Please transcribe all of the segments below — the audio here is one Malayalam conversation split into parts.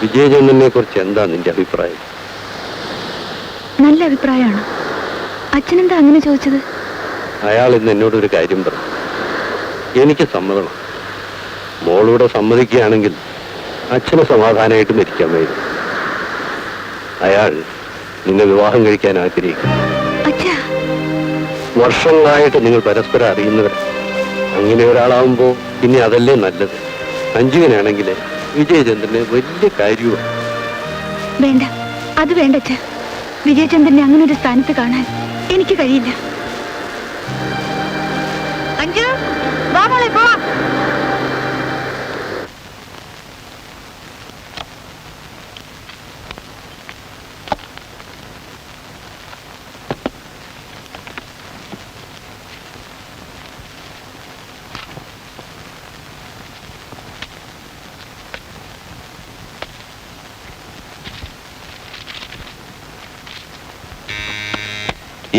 വിജയചന്ദ്രനെ കുറിച്ച് എന്താ നിന്റെ അഭിപ്രായം? നല്ല അഭിപ്രായമാണ്. അച്ഛൻ എന്താ അങ്ങനെ ചോദിച്ചത്? അയാൾ ഇന്ന് എന്നോട് ഒരു കാര്യം പറഞ്ഞു. എനിക്ക് സമ്മതം മോളൂടെ സമ്മതിക്കുകയാണെങ്കിൽ അച്ഛന് സമാധാനമായിട്ട് മരിക്കാൻ വരും. അയാൾ നിന്നെ വിവാഹം കഴിക്കാൻ ആഗ്രഹിക്കും വർഷങ്ങളായിട്ട് നിങ്ങൾ പരസ്പരം അറിയുന്നവർ അങ്ങനെ ഒരാളാവുമ്പോൾ പിന്നെ അതല്ലേ നല്ലത്. അഞ്ജുവിനാണെങ്കിൽ വിജയചന്ദ്രന് വലിയ കാര്യമാണ് വേണ്ട. അത് വേണ്ട വിജയചന്ദ്രനെ അങ്ങനെ ഒരു സ്ഥാനത്ത് കാണാൻ എനിക്ക് കഴിയില്ല. അഞ്ചു വാ മോളെ പോവാം.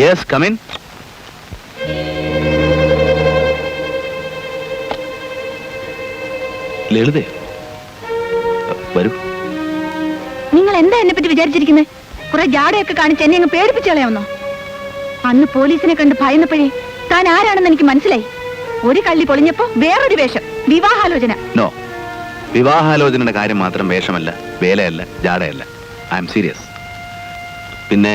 യെസ് കമിൻ ലളിതേ വരൂ. നിങ്ങൾ എന്താ എന്നെ പറ്റി വിചാരിച്ചിരിക്കുന്നത് കുറെ ജാടയൊക്കെ കാണിച്ച് എന്നെ അങ്ങ് പേടിപ്പിച്ചു കളയാവുന്നോ? അന്ന് പോലീസിനെ കണ്ട് ഭയന്നപ്പോഴേ താൻ ആരാണെന്ന് എനിക്ക് മനസ്സിലായി. ഒരു കള്ളി പൊളിഞ്ഞപ്പോ വേറൊരു വേഷം വിവാഹാലോചന. നോ വിവാഹാലോചനയുടെ കാര്യം മാത്രം വേഷമല്ല വേലയല്ല ജാടയല്ല. ഐ എം സീരിയസ് പിന്നെ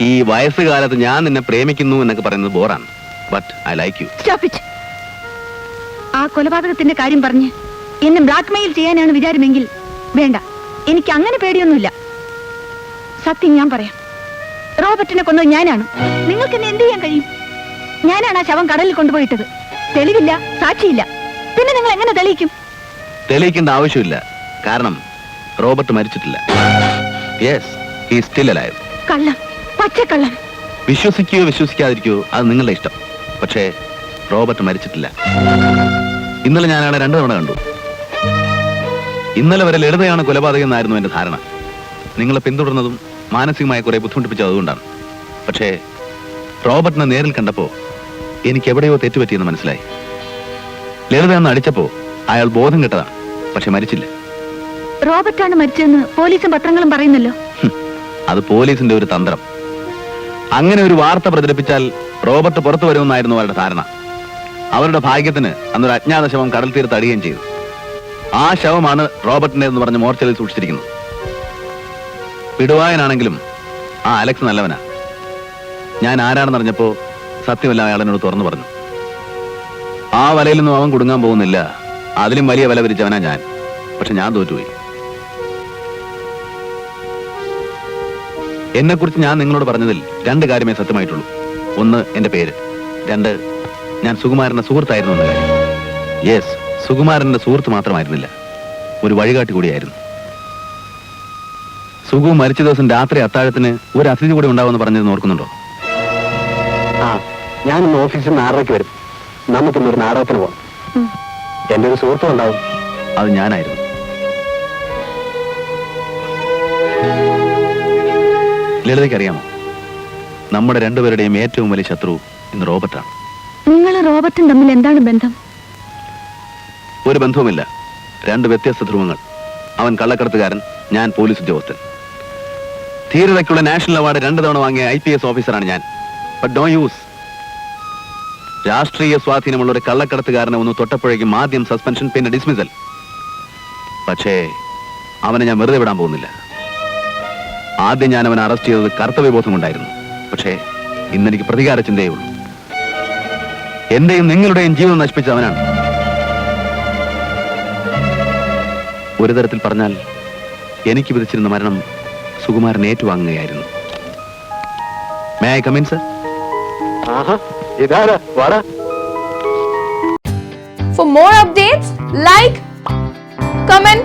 ഈ വയസ്സുകാലത്ത് ഞാൻ നിന്നെ പ്രേമിക്കുന്നു എന്നൊക്കെ പറയുന്നത് ബോറാണ്. But I like you stop it ആ കൊലപാതകത്തിന്റെ കാര്യം പറഞ്ഞ് എന്നെ ബ്ലാക്ക് മെയിൽ ചെയ്യാനാണ് വിചാരമെങ്കിൽ വേണ്ട. എനിക്ക് അങ്ങനെ പേടിയൊന്നുമില്ല. സത്യം ഞാൻ പറയാം. റോബർട്ടിനെ കൊന്നത് ഞാനാണ്. നിങ്ങൾക്ക് എന്നെ എന്ത് ചെയ്യാൻ കഴിയും? ഞാനാണ് ആ ശവം കടലിൽ കൊണ്ടുപോയിട്ടത്. തെളിവില്ല സാക്ഷിയില്ല. പിന്നെ നിങ്ങൾ എങ്ങനെ തെളിയിക്കും? തെളിയിക്കേണ്ട ആവശ്യമില്ല. കാരണം റോബർട്ട് മരിച്ചിട്ടില്ല. യെസ് ഹി സ്റ്റിൽ അലൈവ് കള്ളം. പച്ചക്കള്ളം. വിശ്വസിക്കുകയോ വിശ്വസിക്കാതിരിക്കോ അത് നിങ്ങളുടെ ഇഷ്ടം. പക്ഷേ റോബർട്ട് മരിച്ചിട്ടില്ല. ഇന്നലെ അയാളെ രണ്ടു തവണ കണ്ടു. ഇന്നലെ വരെ ലളിതയാണ് കൊലപാതകം എന്നായിരുന്നു എന്റെ ധാരണ. നിങ്ങളെ പിന്തുടർന്നതും മാനസികമായ കുറെ ബുദ്ധിമുട്ടിപ്പിച്ചത് അതുകൊണ്ടാണ്. പക്ഷേ റോബർട്ടിനെ നേരിൽ കണ്ടപ്പോ എനിക്ക് എവിടെയോ തെറ്റുപറ്റിയെന്ന് മനസ്സിലായി. ലളിത എന്ന് അടിച്ചപ്പോ അയാൾ ബോധം കെട്ടതാണ്. പക്ഷെ മരിച്ചില്ല. റോബർട്ടാണ് മരിച്ചതെന്ന് പോലീസും പത്രങ്ങളും പറയുന്നല്ലോ. അത് പോലീസിന്റെ ഒരു തന്ത്രം. അങ്ങനെ ഒരു വാർത്ത പ്രചരിപ്പിച്ചാൽ റോബർട്ട് പുറത്തു വരുമെന്നായിരുന്നു അവരുടെ ധാരണ. അവരുടെ ഭാഗ്യത്തിന് അന്നൊരു അജ്ഞാത ശവം കടൽ തീരത്ത് അടിയുകയും ചെയ്തു. ആ ശവമാണ് റോബർട്ടിന്റെ എന്ന് പറഞ്ഞ് മോർച്ചറിൽ സൂക്ഷിച്ചിരിക്കുന്നത് പിടുവായനാണെങ്കിലും ആ അലക്സ് നല്ലവനാ. ഞാൻ ആരാണെന്നറിഞ്ഞപ്പോ സത്യമല്ല അയാൾ എന്നോട് തുറന്നു പറഞ്ഞു. ആ വലയിലൊന്നും അവൻ കുടുങ്ങാൻ പോകുന്നില്ല. അതിലും വലിയ വില വിരിച്ചവനാ ഞാൻ. പക്ഷെ ഞാൻ തോറ്റുപോയി. എന്നെക്കുറിച്ച് ഞാൻ നിങ്ങളോട് പറഞ്ഞതിൽ രണ്ട് കാര്യമേ സത്യമായിട്ടുള്ളൂ. ഒന്ന് എന്റെ പേര് രണ്ട് ഞാൻ സുകുമാരന്റെ സുഹൃത്തായിരുന്നു എന്ന കാര്യം. യെസ് സുകുമാരന്റെ സുഹൃത്ത് മാത്രമായിരുന്നില്ല ഒരു വഴികാട്ടി കൂടിയായിരുന്നു. സുഗു മരിച്ച ദിവസം രാത്രി അത്താഴത്തിന് ഒരു അതിഥി കൂടി ഉണ്ടാവുമെന്ന് പറഞ്ഞത് ഓർക്കുന്നുണ്ടോ? ആ ഞാനിന്ന് ഓഫീസിൽ നിന്ന് ആറരയ്ക്ക് വരും. നമുക്കിന്നൊരു നാടകത്തിന് പോകാം എന്റെ എന്റെ ഒരു സുഹൃത്തും ഉണ്ടാവും. അത് ഞാനായിരുന്നു. ലളിതയ്ക്ക് അറിയാമോ നമ്മുടെ രണ്ടുപേരുടെയും ഏറ്റവും വലിയ ശത്രു ഇന്ന് റോബർട്ടാണ്. നിങ്ങൾ റോബർട്ടും തമ്മിൽ എന്താണ് ബന്ധം? ഒരു ബന്ധവുമില്ല. രണ്ട് വ്യത്യസ്ത ധ്രുവങ്ങൾ. അവൻ കള്ളക്കടത്തുകാരൻ ഞാൻ പോലീസ് ഉദ്യോഗസ്ഥൻ. ധീരതയ്ക്കുള്ള നാഷണൽ അവാർഡ് രണ്ട് തവണ വാങ്ങിയ ഐ പി എസ് ഓഫീസറാണ് ഞാൻ. ബട്ട് യൂസ് രാഷ്ട്രീയ സ്വാധീനമുള്ള ഒരു കള്ളക്കടത്തുകാരനെ ഒന്ന് തൊട്ടപ്പോഴേക്കും ആദ്യം സസ്പെൻഷൻ പിന്നെ ഡിസ്മിസൽ പക്ഷേ അവനെ ഞാൻ വെറുതെ വിടാൻ പോകുന്നില്ല. ആദ്യം ഞാൻ അവൻ അറസ്റ്റ് ചെയ്തത് കർത്തവ്യബോധം കൊണ്ടായിരുന്നു പക്ഷേ ഇന്നെനിക്ക് പ്രതികാര ചിന്തയേ ഉള്ളൂ എന്റെയും നിങ്ങളുടെയും ജീവിതം നശിപ്പിച്ച അവനാണ് ഒരു തരത്തിൽ പറഞ്ഞാൽ എനിക്ക് വിധിച്ചിരുന്ന മരണം Sukumaran ഏറ്റുവാങ്ങുകയായിരുന്നു. May I come in sir ആഹാ ഇതാരാ? വാടാ. For more updates, like, comment,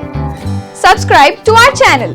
subscribe to our channel.